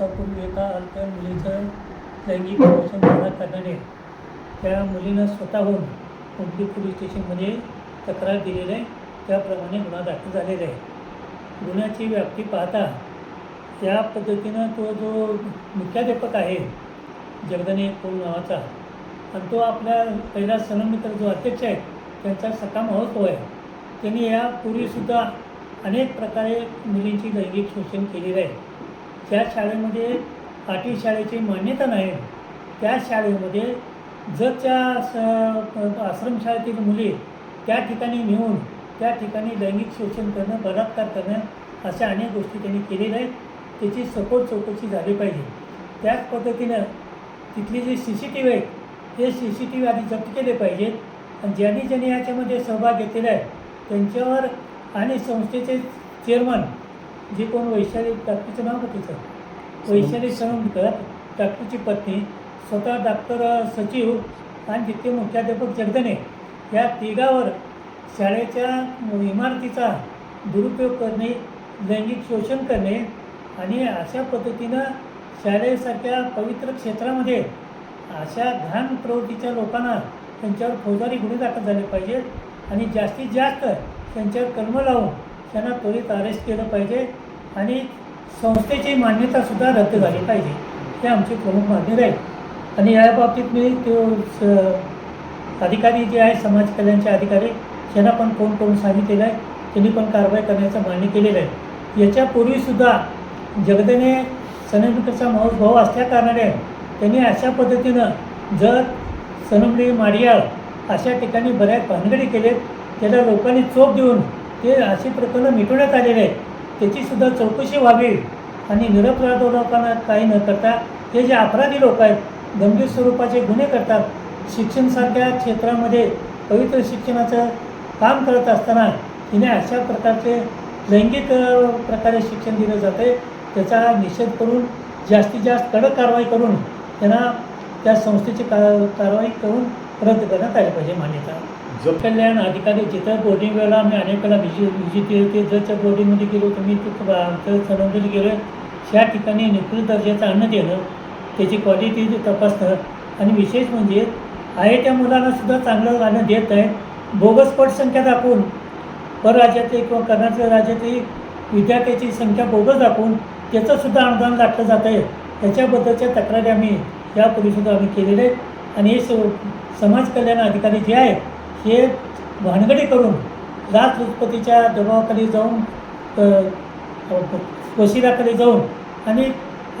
दिवसापूर्वी एका अल्पवयीन मुलीचं लैंगिक शोषण करण्यात करणारे त्या मुलीनं स्वतःहून कुंपली पोलीस स्टेशनमध्ये तक्रार दिलेली आहे. त्याप्रमाणे गुन्हा दाखल झालेला आहे. गुन्ह्याची व्याप्ती पाहता या पद्धतीनं तो जो मुख्याध्यापक आहे जगदने कोल नावाचा आणि तो आपल्या पहिला सनमित्र जो अध्यक्ष आहे त्यांचा सकाम महोत्सव आहे त्यांनी यापूर्वीसुद्धा अनेक प्रकारे मुलींची लैंगिक शोषण केलेलं आहे. त्या शाळेमध्ये पाटील शाळेची मान्यता नाही त्या शाळेमध्ये जगच्या स आश्रमशाळेतील मुले त्या ठिकाणी नेऊन त्या ठिकाणी लैंगिक शोषण करणं बलात्कार करणं अशा अनेक गोष्टी त्यांनी केलेल्या आहेत. त्याची सखोल चौकशी झाली पाहिजे. त्याच पद्धतीनं तिथली जी सी सी टी व्ही आहेत ते सी सी टी व्ही आधी जप्त केले पाहिजेत. आणि ज्यांनी ज्यांनी याच्यामध्ये सहभाग घेतलेला आहे त्यांच्यावर आणि संस्थेचे चेअरमन जे कोण वैशाली डॉक्टरचं नाव का तिचं. वैशाली सणकर डॉक्टरची पत्नी स्वतः डॉक्टर सचिव आणि तिथले मुख्याध्यापक जगदने या तिघावर शाळेच्या इमारतीचा दुरुपयोग करणे लैंगिक शोषण करणे आणि अशा पद्धतीनं शाळेसारख्या पवित्र क्षेत्रामध्ये अशा घाण प्रवृत्तीच्या लोकांना त्यांच्यावर फौजदारी गुन्हे दाखल झाले पाहिजेत आणि जास्तीत जास्त त्यांच्यावर कलम लावून त्यांना त्वरित अरेस्ट केलं पाहिजे. आणि संस्थेची मान्यतासुद्धा रद्द झाली पाहिजे. हे आमची प्रमुख मागणी राहील आणि या बाबतीत मी तो स- अधिकारी जे आहे समाज कल्याणचे अधिकारी त्यांना पण फोन करून सांगितलेलं आहे. त्यांनी पण कारवाई करण्याचं मान्य केलेलं आहे. याच्यापूर्वीसुद्धा जगदने सनमित्रचा माऊस भाऊ असल्याकारणाने त्यांनी अशा पद्धतीनं जर सनमडी माडियाळ अशा ठिकाणी बऱ्याच भानगडी केलेत त्याला लोकांनी चोप देऊन ते अशी प्रकरणं मिटवण्यात आलेले आहेत. त्याचीसुद्धा चौकशी व्हावी. आणि निरपराध लोकांना काही न करता हे जे अपराधी लोक आहेत गंभीर स्वरूपाचे गुन्हे करतात शिक्षणसारख्या क्षेत्रामध्ये पवित्र शिक्षणाचं काम करत असताना तिने अशा प्रकारचे लैंगिक प्रकारे शिक्षण दिलं जाते त्याचा निषेध करून जास्तीत जास्त कडक कारवाई करून त्यांना त्या संस्थेची का कारवाई करून रद्द करण्यात आली पाहिजे मान्यता. जो कल्याण अधिकारी जिथं बोर्डिंग वेळेला आम्ही अनेक वेळा व्हिजिट व्हिजिट केली होती. जरच्या बोर्डिंगमध्ये गेलो तुम्ही तिथं आमचं सनंदरी गेलो त्या ठिकाणी निकृत दर्जाचं अन्न देणं त्याची क्वालिटी तपासणं आणि विशेष म्हणजे आहे त्या मुलांना सुद्धा चांगलं अन्न देत आहे. बोगस संख्या दाखवून परराज्यातली किंवा कर्नाटक राज्यातली विद्यार्थ्याची संख्या बोगस दाखवून त्याचंसुद्धा अनुदान लागलं जात आहे. त्याच्याबद्दलच्या तक्रारी आम्ही यापूर्वीसुद्धा आम्ही केलेल्या आहेत. आणि हे स समाज कल्याण अधिकारी जे आहेत हे भानगडी करून लाचलुचपतीच्या दबावाखाली जाऊन वशिलाखाली जाऊन आणि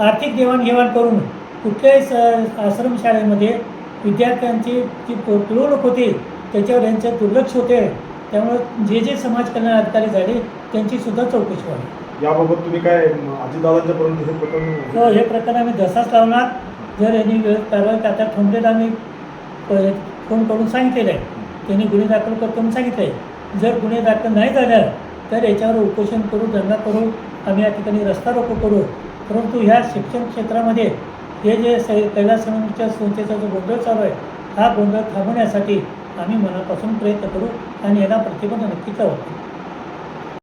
आर्थिक देवाणघेवाण करून कुठल्याही स आश्रमशाळेमध्ये विद्यार्थ्यांची जी पिळवणूक होती त्याच्यावर यांचं दुर्लक्ष होते. त्यामुळं जे जे समाज कल्याण अधिकारी झाले त्यांचीसुद्धा चौकशी व्हावी. याबाबत तुम्ही काय म, अजितदादांच्या पर्यंत हे प्रकरण हो हे प्रकरण आम्ही धसाच लावणार. जर यांनी कारवाई आता ठोंबलेला आम्ही फोन करून सांगितलेलं आहे. त्यांनी गुन्हे दाखल करतो म्हणून सांगितलं आहे जर गुन्हे दाखल नाही झाल्या तर याच्यावर उपोषण करू दंगा करू आम्ही या ठिकाणी रस्ता रोको करू. परंतु ह्या शिक्षण क्षेत्रामध्ये हे जे स कैलास संस्थेच्या संस्थेचा जो गोंधळ चालू आहे हा गोंधळ थांबवण्यासाठी आम्ही मनापासून प्रयत्न करू आणि याला प्रतिबंध नक्की करू